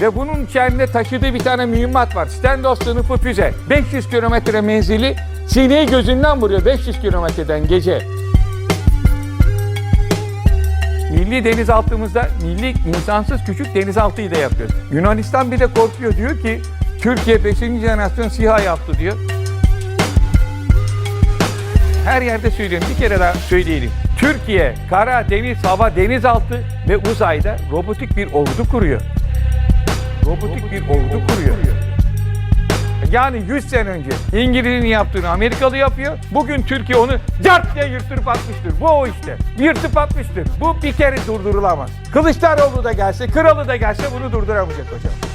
ve bunun içerisinde taşıdığı bir tane mühimmat var. Standoff sınıfı füze. 500 kilometre menzili sineği gözünden vuruyor 500 kilometreden gece. Milli denizaltımızda milli insansız küçük denizaltıyı da yapıyoruz. Yunanistan bir de korkuyor diyor ki Türkiye 5. jenerasyon SİHA yaptı diyor. Her yerde söylüyorum bir kere daha söyleyelim. Türkiye kara, deniz, hava, denizaltı ve uzayda robotik bir ordu kuruyor. Robotik bir ordu kuruyor. Yani 100 sene önce İngiliz'in yaptığını Amerikalı yapıyor. Bugün Türkiye onu cart diye yırtırıp atmıştır. Bu o işte. Yırtıp atmıştır. Bu bir kere durdurulamaz. Kılıçdaroğlu da gelse, kralı da gelse bunu durduramayacak hocam.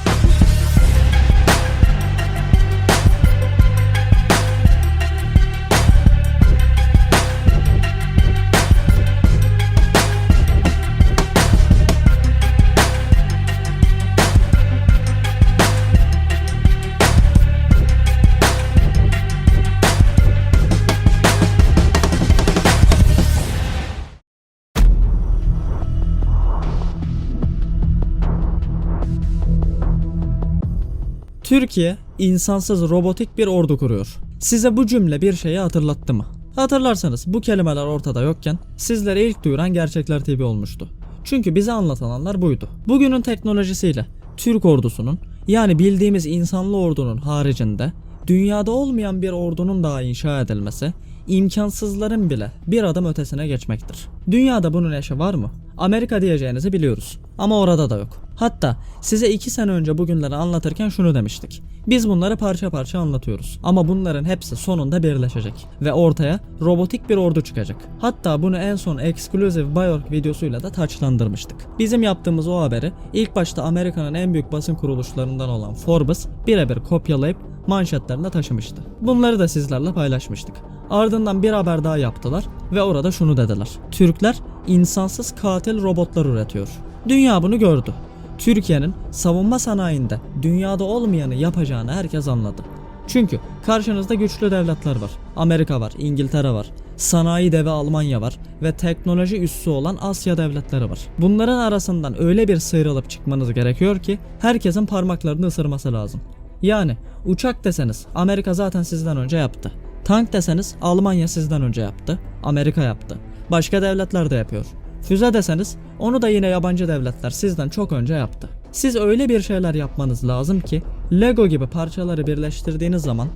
Türkiye insansız robotik bir ordu kuruyor. Size bu cümle bir şeyi hatırlattı mı? Hatırlarsanız bu kelimeler ortada yokken sizlere ilk duyuran Gerçekler TV olmuştu. Çünkü bize anlatılanlar buydu. Bugünün teknolojisiyle Türk ordusunun yani bildiğimiz insanlı ordunun haricinde dünyada olmayan bir ordunun daha inşa edilmesi imkansızların bile bir adım ötesine geçmektir. Dünyada bunun eşi var mı? Amerika diyeceğinizi biliyoruz. Ama orada da yok. Hatta size 2 sene önce bugünleri anlatırken şunu demiştik. Biz bunları parça parça anlatıyoruz. Ama bunların hepsi sonunda birleşecek. Ve ortaya robotik bir ordu çıkacak. Hatta bunu en son Exclusive Biowork videosuyla da taçlandırmıştık. Bizim yaptığımız o haberi ilk başta Amerika'nın en büyük basın kuruluşlarından olan Forbes birebir kopyalayıp manşetlerine taşımıştı. Bunları da sizlerle paylaşmıştık. Ardından bir haber daha yaptılar ve orada şunu dediler. Türkler insansız katil robotlar üretiyor. Dünya bunu gördü. Türkiye'nin savunma sanayinde dünyada olmayanı yapacağını herkes anladı. Çünkü karşınızda güçlü devletler var. Amerika var, İngiltere var, sanayi devi Almanya var ve teknoloji üssü olan Asya devletleri var. Bunların arasından öyle bir sıyrılıp çıkmanız gerekiyor ki herkesin parmaklarını ısırması lazım. Yani uçak deseniz Amerika zaten sizden önce yaptı. Tank deseniz Almanya sizden önce yaptı. Amerika yaptı. Başka devletler de yapıyor. Füze deseniz onu da yine yabancı devletler sizden çok önce yaptı. Siz öyle bir şeyler yapmanız lazım ki Lego gibi parçaları birleştirdiğiniz zaman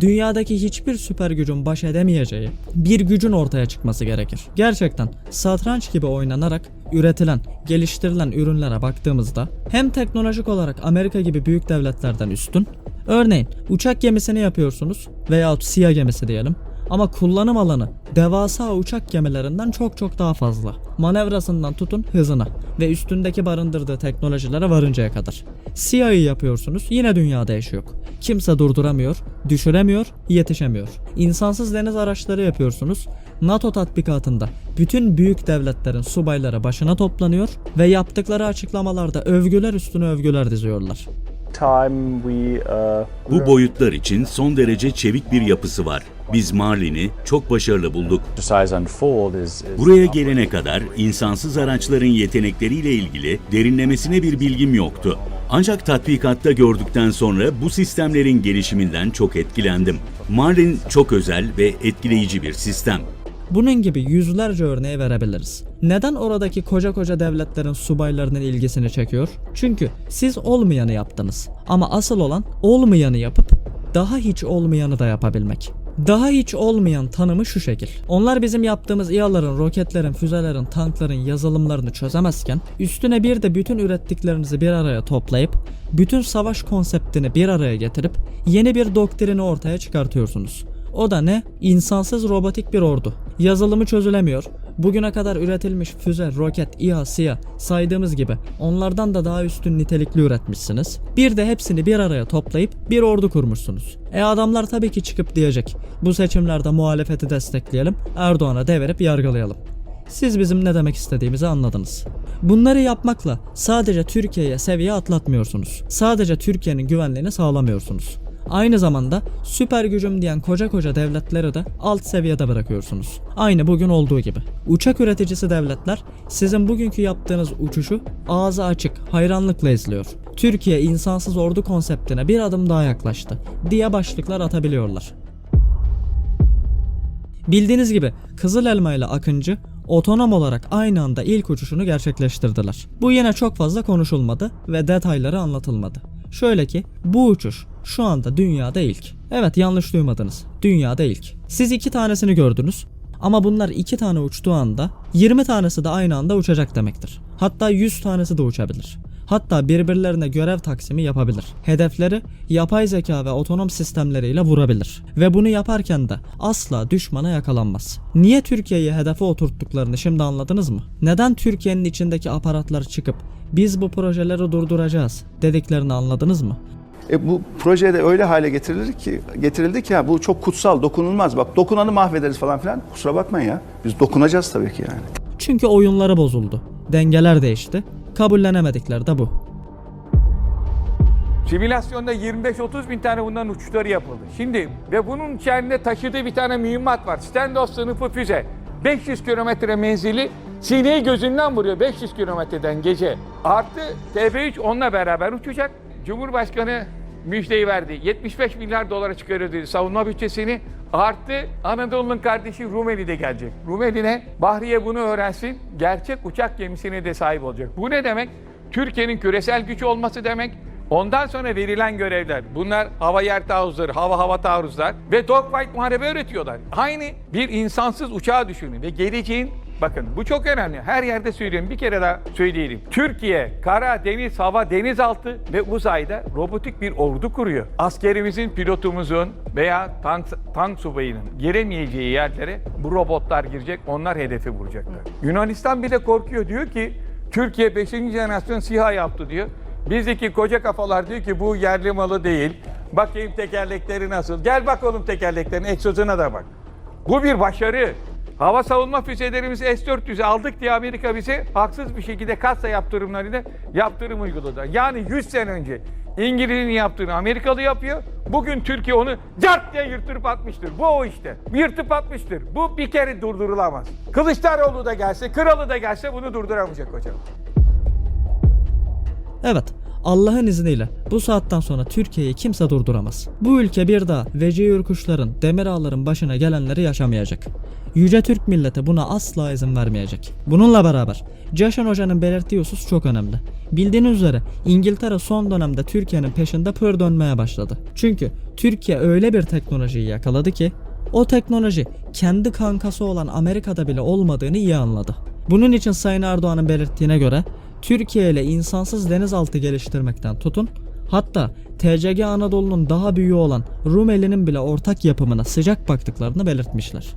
dünyadaki hiçbir süper gücün baş edemeyeceği bir gücün ortaya çıkması gerekir. Gerçekten satranç gibi oynanarak üretilen, geliştirilen ürünlere baktığımızda hem teknolojik olarak Amerika gibi büyük devletlerden üstün, örneğin uçak gemisini yapıyorsunuz veyahut SİHA gemisi diyelim ama kullanım alanı devasa uçak gemilerinden çok çok daha fazla. Manevrasından tutun hızına ve üstündeki barındırdığı teknolojilere varıncaya kadar. SİHA'yı yapıyorsunuz yine dünyada eşi yok. Kimse durduramıyor, düşüremiyor, yetişemiyor. İnsansız deniz araçları yapıyorsunuz. NATO tatbikatında bütün büyük devletlerin subayları başına toplanıyor ve yaptıkları açıklamalarda övgüler üstüne övgüler diziyorlar. uh, Bu boyutlar için son derece çevik bir yapısı var. Biz Marlin'i çok başarılı bulduk. Buraya gelene kadar insansız araçların yetenekleriyle ilgili derinlemesine bir bilgim yoktu. Ancak tatbikatta gördükten sonra bu sistemlerin gelişiminden çok etkilendim. Marlin çok özel ve etkileyici bir sistem. Bunun gibi yüzlerce örneği verebiliriz. Neden oradaki koca koca devletlerin subaylarının ilgisini çekiyor? Çünkü siz olmayanı yaptınız. Ama asıl olan olmayanı yapıp daha hiç olmayanı da yapabilmek. Daha hiç olmayan tanımı şu şekil. Onlar bizim yaptığımız İHA'ların, roketlerin, füzelerin, tankların yazılımlarını çözemezken üstüne bir de bütün ürettiklerinizi bir araya toplayıp bütün savaş konseptini bir araya getirip yeni bir doktrini ortaya çıkartıyorsunuz. O da ne? İnsansız robotik bir ordu. Yazılımı çözülemiyor. Bugüne kadar üretilmiş füze, roket, İHA, SİHA saydığımız gibi onlardan da daha üstün nitelikli üretmişsiniz. Bir de hepsini bir araya toplayıp bir ordu kurmuşsunuz. E adamlar tabii ki çıkıp diyecek. Bu seçimlerde muhalefeti destekleyelim, Erdoğan'a devirip yargılayalım. Siz bizim ne demek istediğimizi anladınız. Bunları yapmakla sadece Türkiye'ye seviye atlatmıyorsunuz. Sadece Türkiye'nin güvenliğini sağlamıyorsunuz. Aynı zamanda süper gücüm diyen koca koca devletleri de alt seviyede bırakıyorsunuz. Aynı bugün olduğu gibi. Uçak üreticisi devletler sizin bugünkü yaptığınız uçuşu ağzı açık, hayranlıkla izliyor. Türkiye insansız ordu konseptine bir adım daha yaklaştı diye başlıklar atabiliyorlar. Bildiğiniz gibi Kızıl Elma ile Akıncı otonom olarak aynı anda ilk uçuşunu gerçekleştirdiler. Bu yine çok fazla konuşulmadı ve detayları anlatılmadı. Şöyle ki bu uçuş şu anda dünyada ilk. Evet yanlış duymadınız. Dünyada ilk. Siz iki tanesini gördünüz. Ama bunlar iki tane uçtuğu anda 20 tanesi de aynı anda uçacak demektir. Hatta 100 tanesi de uçabilir. Hatta birbirlerine görev taksimi yapabilir. Hedefleri yapay zeka ve otonom sistemleriyle vurabilir. Ve bunu yaparken de asla düşmana yakalanmaz. Niye Türkiye'yi hedefe oturttuklarını şimdi anladınız mı? Neden Türkiye'nin içindeki aparatlar çıkıp biz bu projeleri durduracağız dediklerini anladınız mı? E bu projede öyle hale getirilir ki getirildi ki ya bu çok kutsal, dokunulmaz. Bak dokunanı mahvederiz falan filan. Kusura bakmayın ya. Biz dokunacağız tabii ki yani. Çünkü oyunları bozuldu. Dengeler değişti. Kabullenemedikleri de bu. Simülasyonda 25-30 bin tane bundan uçuşları yapıldı. Şimdi ve bunun içerisinde taşıdığı bir tane mühimmat var. Standoff sınıfı füze. 500 kilometre menzili sineği gözünden vuruyor 500 kilometreden gece. Artı TB3 onunla beraber uçacak. Cumhurbaşkanı müjdeyi verdi. 75 milyar dolara çıkarıyor dedi savunma bütçesini. Artı Anadolu'nun kardeşi Rumeli de gelecek. Rumeli ne? Bahriye bunu öğrensin. Gerçek uçak gemisine de sahip olacak. Bu ne demek? Türkiye'nin küresel gücü olması demek. Ondan sonra verilen görevler. Bunlar hava yer taarruzları, hava hava taarruzlar ve dogfight muharebe öğretiyorlar. Aynı bir insansız uçağı düşünün ve geleceğin Bakın bu çok önemli. Her yerde söylüyorum. Bir kere daha söyleyelim. Türkiye kara, deniz, hava, denizaltı ve uzayda robotik bir ordu kuruyor. Askerimizin, pilotumuzun veya tank, tank subayının giremeyeceği yerlere bu robotlar girecek. Onlar hedefi vuracaklar. Yunanistan bile korkuyor. Diyor ki Türkiye 5. jenerasyon SİHA yaptı diyor. Bizdeki koca kafalar diyor ki bu yerli malı değil. Bakayım tekerlekleri nasıl. Gel bak oğlum tekerleklerin egzozuna da bak. Bu bir başarı. Hava savunma füzelerimizi S-400'e aldık diye Amerika bize haksız bir şekilde kasa yaptırımlarıyla yaptırım uyguladı. Yani 100 sene önce İngiliz'in yaptığını Amerikalı yapıyor. Bugün Türkiye onu cart diye yırtırıp atmıştır. Bu o işte. Yırtıp atmıştır. Bu bir kere durdurulamaz. Kılıçdaroğlu da gelse, kralı da gelse bunu durduramayacak hocam. Evet, Allah'ın izniyle bu saatten sonra Türkiye'yi kimse durduramaz. Bu ülke bir daha veci ürkuşların, demir ağların başına gelenleri yaşamayacak. Yüce Türk milleti buna asla izin vermeyecek. Bununla beraber Caşan Hoca'nın belirttiği husus çok önemli. Bildiğiniz üzere İngiltere son dönemde Türkiye'nin peşinde pır dönmeye başladı. Çünkü Türkiye öyle bir teknolojiyi yakaladı ki o teknoloji kendi kankası olan Amerika'da bile olmadığını iyi anladı. Bunun için Sayın Erdoğan'ın belirttiğine göre Türkiye ile insansız denizaltı geliştirmekten tutun, hatta TCG Anadolu'nun daha büyüğü olan Rumeli'nin bile ortak yapımına sıcak baktıklarını belirtmişler.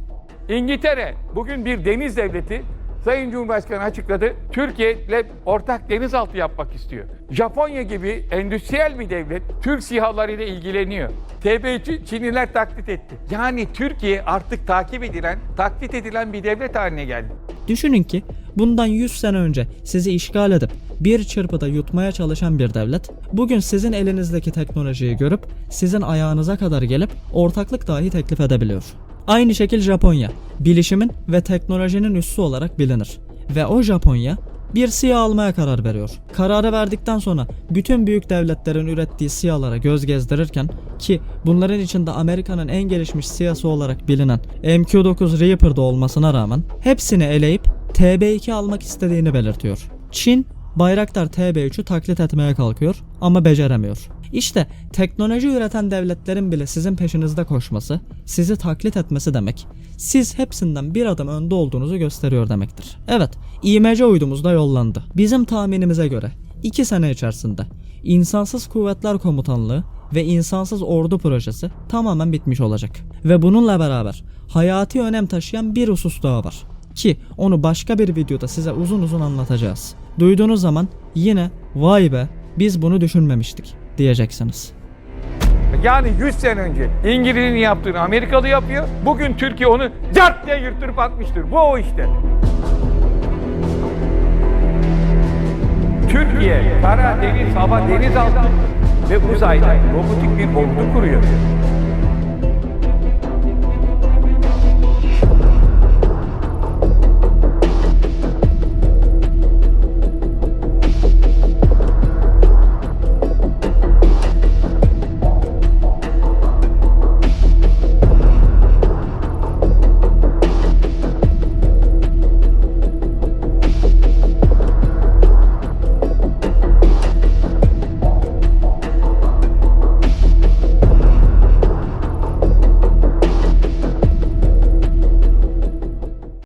İngiltere bugün bir deniz devleti. Sayın Cumhurbaşkanı açıkladı. Türkiye ile ortak denizaltı yapmak istiyor. Japonya gibi endüstriyel bir devlet Türk sihalarıyla ilgileniyor. TB3'ü Çinliler taklit etti. Yani Türkiye artık takip edilen, taklit edilen bir devlet haline geldi. Düşünün ki bundan 100 sene önce sizi işgal edip bir çırpıda yutmaya çalışan bir devlet bugün sizin elinizdeki teknolojiyi görüp sizin ayağınıza kadar gelip ortaklık dahi teklif edebiliyor. Aynı şekil Japonya, bilişimin ve teknolojinin üssü olarak bilinir. Ve o Japonya bir SİHA almaya karar veriyor. Kararı verdikten sonra bütün büyük devletlerin ürettiği SİHA'lara göz gezdirirken ki bunların içinde Amerika'nın en gelişmiş SİHA'sı olarak bilinen MQ-9 Reaper'da olmasına rağmen hepsini eleyip TB2 almak istediğini belirtiyor. Çin Bayraktar TB3'ü taklit etmeye kalkıyor ama beceremiyor. İşte teknoloji üreten devletlerin bile sizin peşinizde koşması, sizi taklit etmesi demek, siz hepsinden bir adım önde olduğunuzu gösteriyor demektir. Evet, İMC uydumuz da yollandı. Bizim tahminimize göre 2 sene içerisinde İnsansız Kuvvetler Komutanlığı ve İnsansız Ordu projesi tamamen bitmiş olacak. Ve bununla beraber hayati önem taşıyan bir husus daha var. Ki onu başka bir videoda size uzun uzun anlatacağız. Duyduğunuz zaman yine vay be biz bunu düşünmemiştik diyeceksiniz. Yani 100 sene önce İngiliz'in yaptığını Amerikalı yapıyor. Bugün Türkiye onu cart diye yırtırıp atmıştır. Bu o işte. Türkiye kara, deniz, hava, denizaltı ve uzayda robotik bir ordu kuruyor.